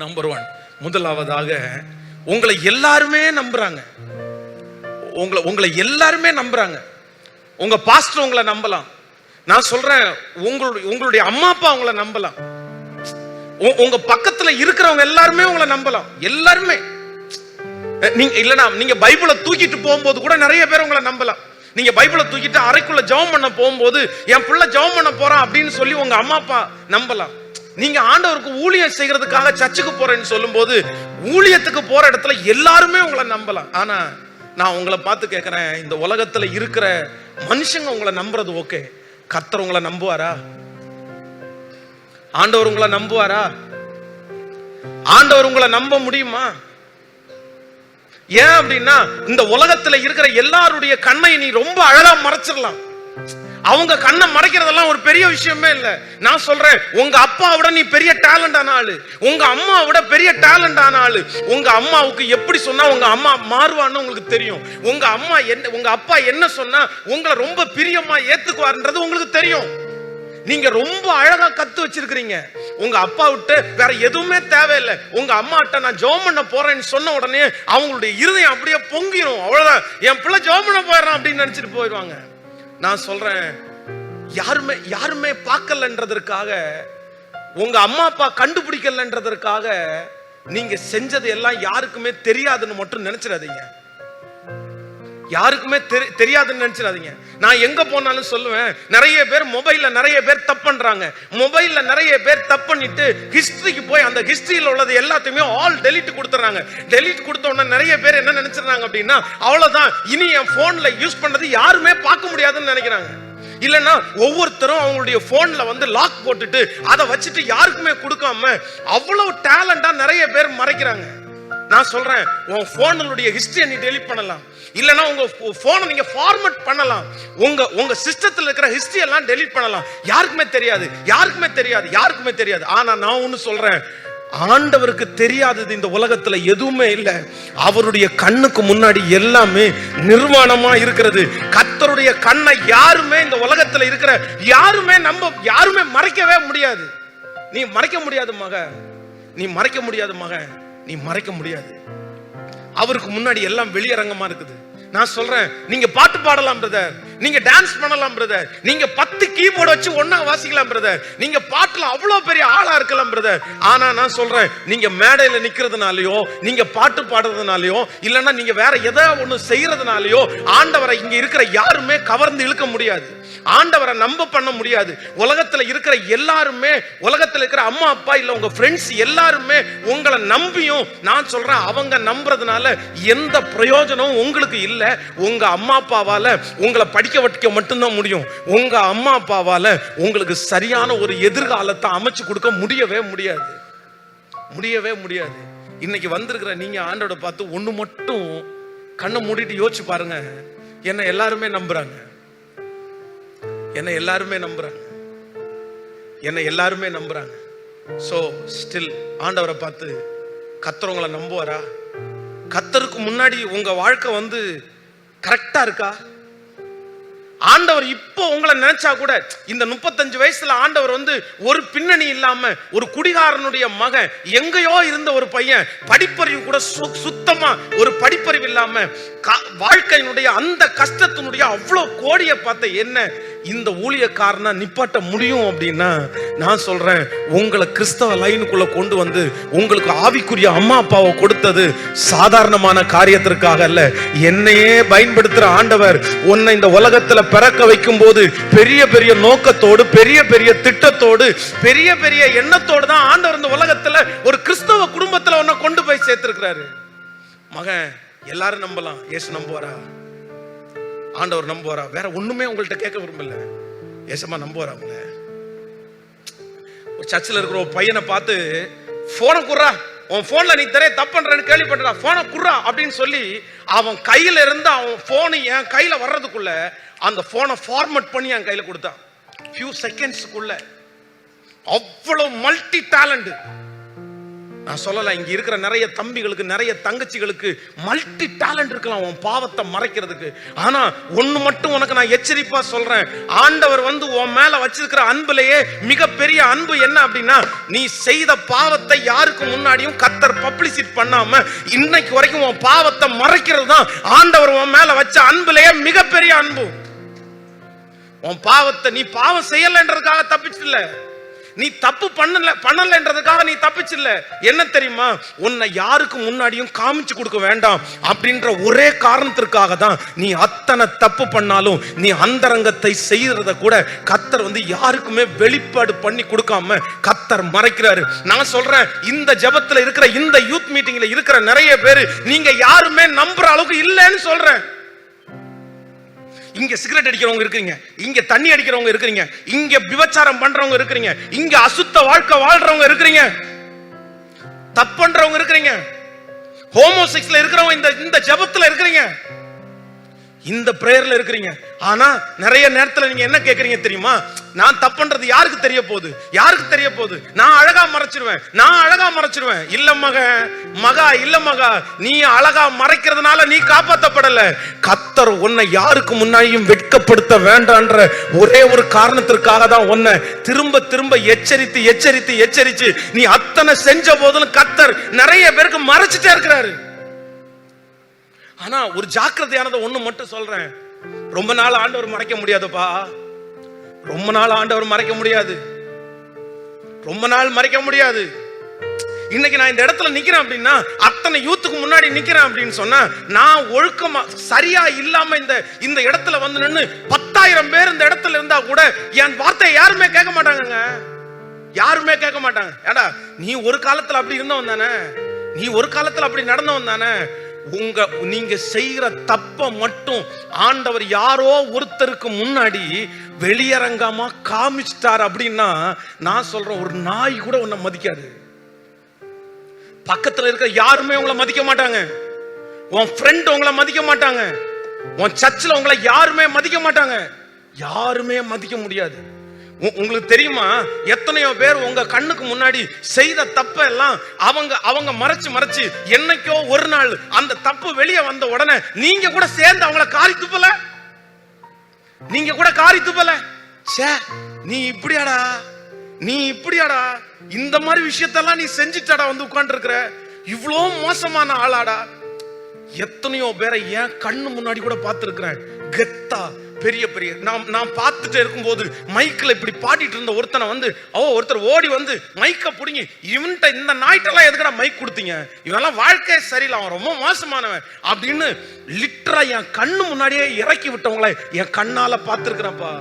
Number one முதலாவதாக உங்களை எல்லாருமே நம்புறாங்க. உங்களை உங்களை எல்லாருமே நம்புறாங்க. உங்க பாஸ்டர் உங்களை நம்பலாம். நான் சொல்றேன் உங்களுடைய உங்களுடைய அம்மா அப்பா உங்களை நம்பலாம். உ- உங்க பக்கத்துல இருக்கிறவங்க எல்லாருமே உங்களை நம்பலாம். எல்லாருமே. நீங்க இல்லனா நீங்க பைபிளை தூக்கிட்டு போகும்போது கூட நிறைய பேர் உங்களை நம்பலாம். நீங்க பைபிளை தூக்கிட்டு அறைக்குள்ள ஜெபம் பண்ண போகும்போது என் பிள்ளை ஜெபம் பண்ண போறான் அப்படின்னு சொல்லி உங்க அம்மா அப்பா நம்பலாம். நீங்க ஆண்டவருக்கு ஊழியம் செய்யறதுக்காக சர்ச்சுக்கு போறேன்னு சொல்லும்போது ஊழியத்துக்கு போற இடத்துல எல்லாருமே உங்களை நம்பலாம். ஆனா நான் உங்களை பார்த்து கேட்கிறேன் இந்த உலகத்துல இருக்கிற மனுஷங்க உங்களை நம்புறது ஓகே. கர்த்தர் உங்களை நம்புவாரா? ஆண்டவர் உங்களை நம்புவாரா? ஆண்டவர் உங்களை நம்ப முடியுமா? ஏன் அப்படின்னா இந்த உலகத்துல இருக்கிற எல்லாருடைய கண்ணை நீ ரொம்ப அழகா மறைச்சிடலாம். அவங்க கண்ணை மறைக்கிறதெல்லாம் ஒரு பெரிய விஷயமே இல்லை. நான் சொல்றேன் உங்க அப்பாவோட நீ பெரிய டேலண்டான ஆளு. உங்க அம்மாவோட பெரிய டேலண்டான ஆளு. உங்க அம்மாவுக்கு எப்படி சொன்னா உங்க அம்மா மாறுவான்னு உங்களுக்கு தெரியும். உங்க அம்மா என்ன உங்க அப்பா என்ன சொன்னா உங்களை ரொம்ப பிரியமா ஏத்துக்குவாருன்றது உங்களுக்கு தெரியும். நீங்க ரொம்ப அழகா கத்து வச்சிருக்கிறீங்க. உங்க அப்பா விட்டு வேற எதுவுமே தேவையில்லை. உங்க அம்மாட்ட நான் ஜோம் பண்ண போறேன்னு சொன்ன உடனே அவங்களுடைய இருதயம் அப்படியே பொங்கிடும் அவ்வளவுதான். என் பிள்ளை ஜோம் பண்ண போயிடறான் அப்படின்னு நினைச்சிட்டு போயிடுவாங்க. நான் சொல்றேன் யாருமே யாருமே பார்க்கலன்றதற்காக உங்க அம்மா அப்பா கண்டுபிடிக்கலன்றதற்காக நீங்க செஞ்சது எல்லாம் யாருக்குமே தெரியாதுன்னு மட்டும் நினைச்சிடாதீங்க. யாருக்குமே தெரி- தெரியாதுன்னு நினச்சிடாதீங்க. நான் எங்கே போனாலும் சொல்லுவேன் நிறைய பேர் மொபைலில் நிறைய பேர் தப்பு பண்ணுறாங்க மொபைலில் நிறைய பேர் தப்பு பண்ணிட்டு ஹிஸ்ட்ரிக்கு போய் அந்த ஹிஸ்ட்ரியில் உள்ளது எல்லாத்தையுமே ஆல் டெலிட் கொடுத்துறாங்க. டெலிட் கொடுத்த உடனே நிறைய பேர் என்ன நினச்சிடுறாங்க அப்படின்னா அவ்வளோதான் இனி என் ஃபோனில் யூஸ் பண்ணுறது யாருமே பார்க்க முடியாதுன்னு நினைக்கிறாங்க. இல்லைன்னா ஒவ்வொருத்தரும் அவங்களுடைய ஃபோனில் வந்து லாக் போட்டுட்டு அதை வச்சுட்டு யாருக்குமே கொடுக்காம அவ்வளவு டேலண்ட்டாக நிறைய பேர் மறைக்கிறாங்க. நான் சொல்கிறேன் உன் ஃபோனுடைய ஹிஸ்ட்ரியை நீ டெலிட் பண்ணலாம். இல்லைன்னா உங்க போனை நீங்க ஃபார்மட் பண்ணலாம். உங்க உங்க சிஸ்டத்தில் இருக்கிற ஹிஸ்டரி எல்லாம் டெலீட் பண்ணலாம். யாருக்குமே தெரியாது. யாருக்குமே தெரியாது. யாருக்குமே தெரியாது. ஆனா நான் ஒன்னு சொல்றேன். ஆண்டவருக்கு தெரியாதது இந்த உலகத்துல எதுவுமே இல்லை. அவருடைய கண்ணுக்கு முன்னாடி எல்லாமே நிர்வாணமா இருக்கிறது. கத்தருடைய கண்ணை யாருமே இந்த உலகத்துல இருக்கிற யாருமே நம்ப யாருமே மறைக்கவே முடியாது. நீ மறைக்க முடியாது மக நீ மறைக்க முடியாது மக நீ மறைக்க முடியாது. அவருக்கு முன்னாடி எல்லாம் வெளியரங்கமா இருக்குது. நான் சொல்றேன் நீங்க பாட்டு பாடலாம் பிரதர் நீங்க டான்ஸ் பண்ணலாம் பிரதர் நீங்க பத்து கீபோர்டு வச்சு ஒன்னா வாசிக்கலாம் பிரதர் நீங்க பாட்டுல அவ்வளவு பெரிய ஆளா இருக்கலாம் பிரதர் ஆனா நான் சொல்றேன் நீங்க மேடையில நிக்கிறதுனாலயோ நீங்க பாட்டு பாடுறதுனாலயோ இல்லைன்னா நீங்க வேற எதை ஒண்ணு செய்யறதுனாலயோ ஆண்டவரை இங்க இருக்கிற யாருமே கவர்ந்து இழுக்க முடியாது. ஆண்டவரை நம்ப பண்ண முடியாது. உலகத்துல இருக்கிற எல்லாருமே உலகத்துல இருக்கிற அம்மா அப்பா இல்ல உங்க ஃப்ரெண்ட்ஸ் எல்லாருமே உங்களை நம்பியும் நான் சொல்றேன் அவங்க நம்புறதுனால எந்த பிரயோஜனமும் உங்களுக்கு இல்ல. உங்க அம்மா அப்பாவால உங்களை படிக்க வைக்க மட்டும்தான் முடியும். உங்க அம்மா அப்பாவால உங்களுக்கு சரியான ஒரு எதிர்காலத்தை அமைச்சு கொடுக்க முடியவே முடியாது. முடியவே முடியாது. இன்னைக்கு வந்திருக்கிற நீங்க ஆண்டோட பார்த்து ஒண்ணு மட்டும் கண்ணை மூடிட்டு யோசிச்சு பாருங்க. என்ன எல்லாருமே நம்புறாங்க. என்னை எல்லாருமே நம்புறாங்க. என்னை எல்லாருமே நம்புறாங்க. ஸோ ஸ்டில் ஆண்டவரை பார்த்து கத்துறவங்களை நம்புவாரா? கத்தருக்கு முன்னாடி உங்க வாழ்க்கை வந்து கரெக்டா இருக்கா? ஆண்டவர் இப்போ உங்களை நினைச்சா கூட இந்த முப்பத்தஞ்சு வயசுல ஆண்டவர் வந்து ஒரு பின்னணி இல்லாம ஒரு குடிகாரனுடைய மகன் எங்கேயோ இருந்த ஒரு பையன் படிப்பறிவு கூட சுத்தமா ஒரு படிப்பறிவு இல்லாம வாழ்க்கையினுடைய அந்த கஷ்டத்தினுடைய அவ்வளோ கோடியை பார்த்த என்ன? இந்த ஊழியக்காரனை நிப்பாட்ட முடியும் அப்படின்னா நான் சொல்றேன் உங்களை கிறிஸ்தவ லைனுக்குள்ள கொண்டு வந்து உங்களுக்கு ஆவிக்குரிய அம்மா அப்பாவை கொடுத்தது சாதாரணமான காரியத்திற்காக அல்ல. என்னையே பயன்படுத்துற ஆண்டவர் உன்னை இந்த உலகத்துல பிறக்க வைக்கும் போது பெரிய பெரிய நோக்கத்தோடு பெரிய பெரிய திட்டத்தோடு பெரிய பெரிய எண்ணத்தோடு தான் ஆண்டவர் இந்த உலகத்துல ஒரு கிறிஸ்தவ குடும்பத்துல உன்னை கொண்டு போய் சேர்த்திருக்கிறாரு. மகன் எல்லாரும் நம்பலாம். ஏசு நம்புவாரா? ஆண்டவர் நம்புவாரா? வேற ஒண்ணுமே உங்கள்கிட்ட கேட்க விரும்பல. ஏசமா நம்புவாரா அவங்கள ஒரு சர்ச்சில் இருக்கிற ஒரு பையனை பார்த்து போனை குர்றா உன் போன்ல நீ தெரிய தப்பு பண்றேன்னு கேள்விப்பட்டா போனை குர்றா அப்படின்னு சொல்லி அவன் கையில இருந்து அவன் போனு என் கையில வர்றதுக்குள்ள அந்த போனை ஃபார்மட் பண்ணி என் கையில கொடுத்தான். ஃபியூ செகண்ட்ஸ்க்குள்ள அவ்வளவு மல்டி டேலண்ட் நான் சொல்லலை இங்க இருக்கிற நிறைய தம்பிகளுக்கு நிறைய தங்கச்சிகளுக்கு மல்டி டேலண்ட் இருக்கலாம் உன் பாவத்தை மறைக்கிறதுக்கு. ஆனா ஒன்று மட்டும் உனக்கு நான் எச்சரிப்பா சொல்றேன். ஆண்டவர் வந்து உன் மேல வச்சிருக்கிற அன்புலயே மிகப்பெரிய அன்பு என்ன அப்படின்னா நீ செய்த பாவத்தை யாருக்கு முன்னாடியும் கத்தர் பப்ளிசிட் பண்ணாம இன்னைக்கு வரைக்கும் உன் பாவத்தை மறைக்கிறது தான் ஆண்டவர் உன் மேல வச்ச அன்புலையே மிகப்பெரிய அன்பு. உன் பாவத்தை நீ பாவம் செய்யலைன்றதுக்காக தப்பிச்சில்ல நீ தப்பு பண்ணல பண்ணலன்றதுக்காக நீ தப்பிச்சில்ல. என்ன தெரியுமா? உன்னை யாருக்கு முன்னாடியும் காமிச்சு கொடுக்க வேண்டாம் அப்படின்ற ஒரே காரணத்திற்காக தான் நீ அத்தனை தப்பு பண்ணாலும் நீ அந்தரங்கத்தை செய்யறத கூட கத்தர் வந்து யாருக்குமே வெளிப்பாடு பண்ணி கொடுக்காம கத்தர் மறைக்கிறாரு. நான் சொல்றேன் இந்த ஜெபத்துல இருக்கிற இந்த யூத் மீட்டிங்ல இருக்கிற நிறைய பேர் நீங்க யாருமே நம்புற அளவுக்கு இல்லைன்னு சொல்றேன். இங்க சிகரெட் அடிக்கிறவங்க இருக்கிறீங்க. இங்க தண்ணி அடிக்கிறவங்க இருக்கிறீங்க. இங்க விபச்சாரம் பண்றவங்க இருக்கிறீங்க. இங்க அசுத்த வாழ்க்கை வாழ்றவங்க இருக்கிறீங்க. தப்புன்றவங்க இருக்கிறீங்க. ஹோமோசெக்ஸ்ல இருக்கிறவங்க இந்த இந்த ஜெபத்துல இருக்கிறீங்க. இந்த பிரேயர்ல இருக்கிறீங்க. ஆனா நிறைய நேரத்துல நீங்க என்ன கேக்குறீங்க தெரியுமா? நான் தப்புன்றது யாருக்கு தெரிய போகுது? யாருக்கு தெரிய போகுது? நான் அழகா மறைச்சிருவேன். நான் அழகா மறைச்சிருவேன். இல்ல மக மகா இல்ல மகா நீ அழகா மறைக்கிறதுனால நீ காப்பாத்தப்படல. கத்தர் உன்னை யாருக்கு முன்னாடியும் வெட்கப்படுத்த வேண்டான்ற ஒரே ஒரு காரணத்திற்காக தான் உன்னை திரும்ப திரும்ப எச்சரித்து எச்சரித்து எச்சரித்து நீ அத்தனை செஞ்ச போதிலும் கத்தர் நிறைய பேருக்கு மறைச்சிட்டே இருக்கிறாரு. ஆனா ஒரு ஜாக்கிரதையானதை ஒண்ணு மட்டும் சொல்றேன். ரொம்ப நாள் ஆண்டவர் மறைக்க முடியாதுப்பா. ரொம்ப நாள் ஆண்டவர் மறைக்க முடியாது. ரொம்ப நாள் மறைக்க முடியாது. இன்னைக்கு நான் இந்த இடத்துல நிக்கிறேன் அப்படின்னா அத்தனை யூத்துக்கு முன்னாடி நிக்கிறேன் அப்படின்னு சொன்னா நான் ஒழுக்கமா சரியா இல்லாம இந்த இந்த இடத்துல வந்து நின்று பத்தாயிரம் பேர் இந்த இடத்துல இருந்தா கூட என் வார்த்தையை யாருமே கேட்க மாட்டாங்கங்க. யாருமே கேட்க மாட்டாங்க. ஏடா நீ ஒரு காலத்துல அப்படி இருந்தவன் தானே? நீ ஒரு காலத்துல அப்படி நடந்தவன் தானே? உங்க நீங்க செய்யற தப்ப மட்டும் ஆண்டவர் யாரோ ஒருத்தருக்கு முன்னாடி வெளியரங்கமா காமிச்சிட்டார் அப்படின்னா நான் சொல்றேன் ஒரு நாய் கூட உன்னை மதிக்காது. பக்கத்துல இருக்கிற யாருமே உங்களை மதிக்க மாட்டாங்க. உன் ஃப்ரெண்ட் உங்களை மதிக்க மாட்டாங்க. உன் சர்ச்சில் உங்களை யாருமே மதிக்க மாட்டாங்க. யாருமே மதிக்க முடியாது. உங்களுக்கு தெரியுமா? எத்தனையோ பேர் உங்க கண்ணுக்கு முன்னாடி செய்த தப்ப எல்லாம் அவங்க அவங்க மறைச்சு மறைச்சு என்னைக்கோ ஒரு நாள் அந்த தப்பு வெளியே வந்த உடனே நீங்க கூட சேர்ந்து அவங்கள காரி துப்பல? நீங்க கூட காரி துப்பல? ச்சே நீ இப்படியாடா? நீ இப்படியாடா? இந்த மாதிரி விஷயத்தெல்லாம் நீ செஞ்சுட்டாடா வந்து உட்கார்ந்து இவ்வளோ மோசமான ஆளாடா. எத்தனையோ பேரை ஏன் கண்ணு முன்னாடி கூட பார்த்துருக்கிறேன். கெத்தா பெரிய பெரிய. நான் நான் பார்த்துட்டு இருக்கும்போது மைக்கில் இப்படி பாடிட்டு இருந்த ஒருத்தனை வந்து ஓ ஒருத்தர் ஓடி வந்து மைக்கை பிடிங்கி இவன்கிட்ட இந்த நாய்ட்டெல்லாம் எதுக்கடா மைக் கொடுத்தீங்க? இவனெல்லாம் வாழ்க்கையே சரியில்லை. அவன் ரொம்ப மோசமானவன். அப்படின்னு லிட்டரா என் கண்ணு முன்னாடியே இறக்கி விட்டவங்கள என் கண்ணால பார்த்துருக்குறப்பா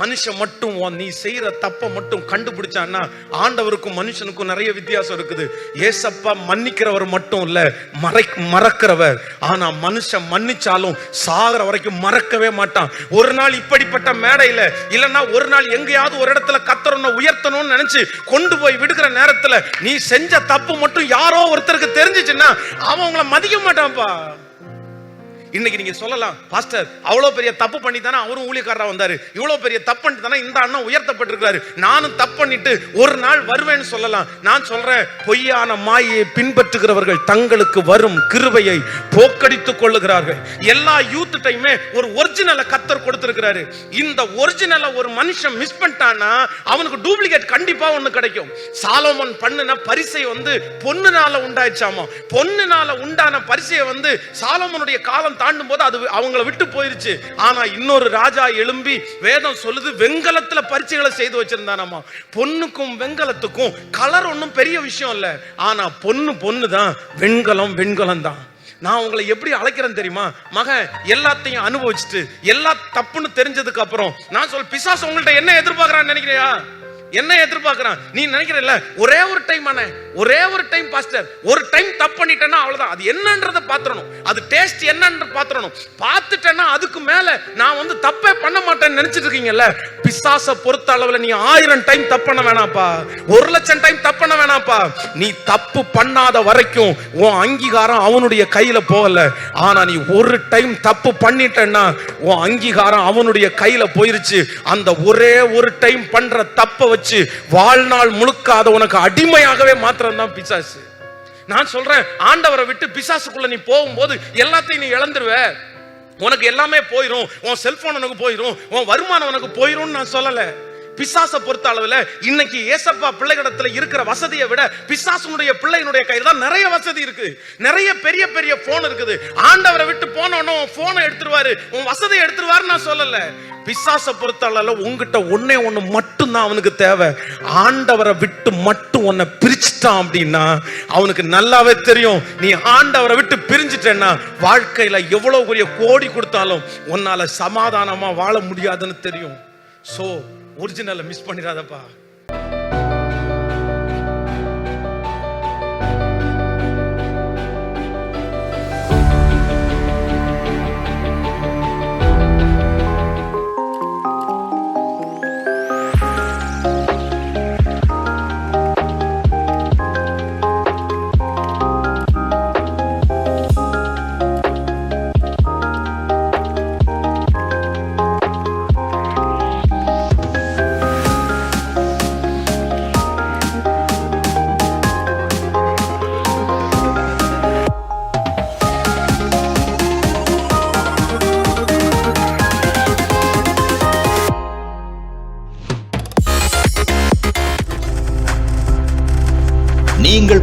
மனுஷன் மட்டும் நீ செய்யற தப்ப மட்டும் கண்டுபிடிச்சான்னா ஆண்டவருக்கும் மனுஷனுக்கும் நிறைய வித்தியாசம் இருக்குது. ஏசப்பா மன்னிக்கிறவர் மட்டும் இல்ல மறை மறக்கிறவர். ஆனா மனுஷன் மன்னிச்சாலும் சாகிற வரைக்கும் மறக்கவே மாட்டான். ஒரு நாள் இப்படிப்பட்ட மேடையில இல்லைன்னா ஒரு நாள் எங்கேயாவது ஒரு இடத்துல கத்தரனை உயர்த்தணும்னு நினைச்சு கொண்டு போய் விடுக்கிற நேரத்துல நீ செஞ்ச தப்பு மட்டும் யாரோ ஒருத்தருக்கு தெரிஞ்சிச்சுன்னா அவன் உங்களை மதிக்க மாட்டான்ப்பா. இன்னைக்கு நீங்க சொல்லலாம் பாஸ்டர் அவ்வளவு பெரிய தப்பு பண்ணி தானே அவரும் ஊழியக்காரரா வந்தாரு. இவ்வளவு பெரிய தப்பு பண்ணி தானே இந்த அண்ணன் உயர்த்தப்பட்டிருக்காரு நானும் தப்பு பண்ணிட்டு ஒரு நாள் வருவேன்னு சொல்லலாம். நான் சொல்றேன் பொய்யான மாயை பின்பற்றுகிறவர்கள் தங்களுக்கு வரும் கிருவையை போக்கடித்துக் கொள்ளுகிறார்கள். எல்லா யூத் டைமே ஒரு ஒரிஜினலை கத்தர் கொடுத்திருக்கிறாரு. இந்த ஒரிஜினலை ஒரு மனுஷன் மிஸ் பண்ணிட்டான்னா அவனுக்கு டூப்ளிகேட் கண்டிப்பா ஒண்ணு கிடைக்கும். சாலோமன் பண்ணுன பரிசை வந்து பொண்ணுனால உண்டாயிடுச்சாமா? பொண்ணுனால உண்டான பரிசையை வந்து சாலோமனுடைய காலம் தாண்டும் போது அது அவங்கள விட்டு போயிருச்சு. ஆனா இன்னொரு ராஜா எழும்பி வேதம் சொல்லுது வெண்கலத்துல பரீட்சைகளை செய்து வச்சிருந்தானாமா பொண்ணுக்கும் வெங்கலத்துக்கும் கலர் ஒன்றும் பெரிய விஷயம் இல்ல. ஆனா பொண்ணு பொண்ணு தான் வெண்கலம் வெண்கலம் தான் நான் உங்களை எப்படி அழைக்கிறேன் தெரியுமா? மகன் எல்லாத்தையும் அனுபவிச்சுட்டு எல்லா தப்புன்னு தெரிஞ்சதுக்கு அப்புறம் நான் சொல் பிசாஸ் உங்கள்ட்ட என்ன எதிர்பார்க்கறான்னு நினைக்கிறியா? என்ன எதிர்பார்க்கறான்? நீ நினைக்கிறல்ல ஒரே ஒரு டைம் அண்ணே ஒரே ஒரு டைம் பாஸ்டர் ஒரு டைம் தப்பு பண்ணிட்டேன்னா அவ்வளவுதான். அது என்னன்றதை பாத்துறணும் அது டேஸ்ட் என்னன்ற பாத்துறணும் பார்த்துட்டேன்னா அதுக்கு மேல நான் வந்து தப்பே பண்ண மாட்டேன்னு நினைச்சிட்டு இருக்கீங்கல்ல பிசாச பொறுத்த அளவுல நீ ஆயிரம் டைம் தப்பு பண்ண வேணாப்பா ஒரு லட்சம் டைம் தப்பு பண்ண வேணாப்பா நீ தப்பு பண்ணாத வரைக்கும் உன் அங்கீகாரம் அவனுடைய கையில போகல. ஆனா நீ ஒரு டைம் தப்பு பண்ணிட்டேன்னா உன் அங்கீகாரம் அவனுடைய கையில போயிருச்சு. அந்த ஒரே ஒரு டைம் பண்ற தப்பை வச்சு வாழ்நாள் முழுக்க அதை உனக்கு அடிமையாகவே மாத்திரம் தான் பிசாசு. நான் சொல்றேன் ஆண்டவரை விட்டு பிசாசுக்குள்ள நீ போகும்போது எல்லாத்தையும் நீ இழந்துருவ. உனக்கு எல்லாமே போயிடும் உன் செல்போன் உனக்கு போயிடும் உன் வருமானம் உனக்கு போயிரும்னு நான் சொல்லலை. பிசாசை பொறுத்த அளவில் இன்னைக்கு ஏசப்பா பிள்ளைகிடத்துல இருக்கிற வசதியை விட பிசாசனுடைய பிள்ளையினுடைய கையில் தான் நிறைய வசதி இருக்கு. நிறைய பெரிய பெரிய போன் இருக்குது. ஆண்டவரை விட்டு போனோன்னு போனை எடுத்துருவாரு. உன் வசதியை எடுத்துருவாரு நான் சொல்லல. பிசாசை பொறுத்த அளவில் உங்ககிட்ட ஒன்னே ஒண்ணு மட்டும் தான் அவனுக்கு தேவை. ஆண்டவரை விட்டு மட்டும் உன்னை பிரிச்சுட்டான் அப்படின்னா அவனுக்கு நல்லாவே தெரியும். நீ ஆண்டவரை விட்டு பிரிஞ்சிட்டேன்னா வாழ்க்கையில எவ்வளவு பெரிய கோடி கொடுத்தாலும் உன்னால சமாதானமா வாழ முடியாதுன்னு தெரியும். சோ ஒரிஜினலை மிஸ் பண்ணிடாதப்பா.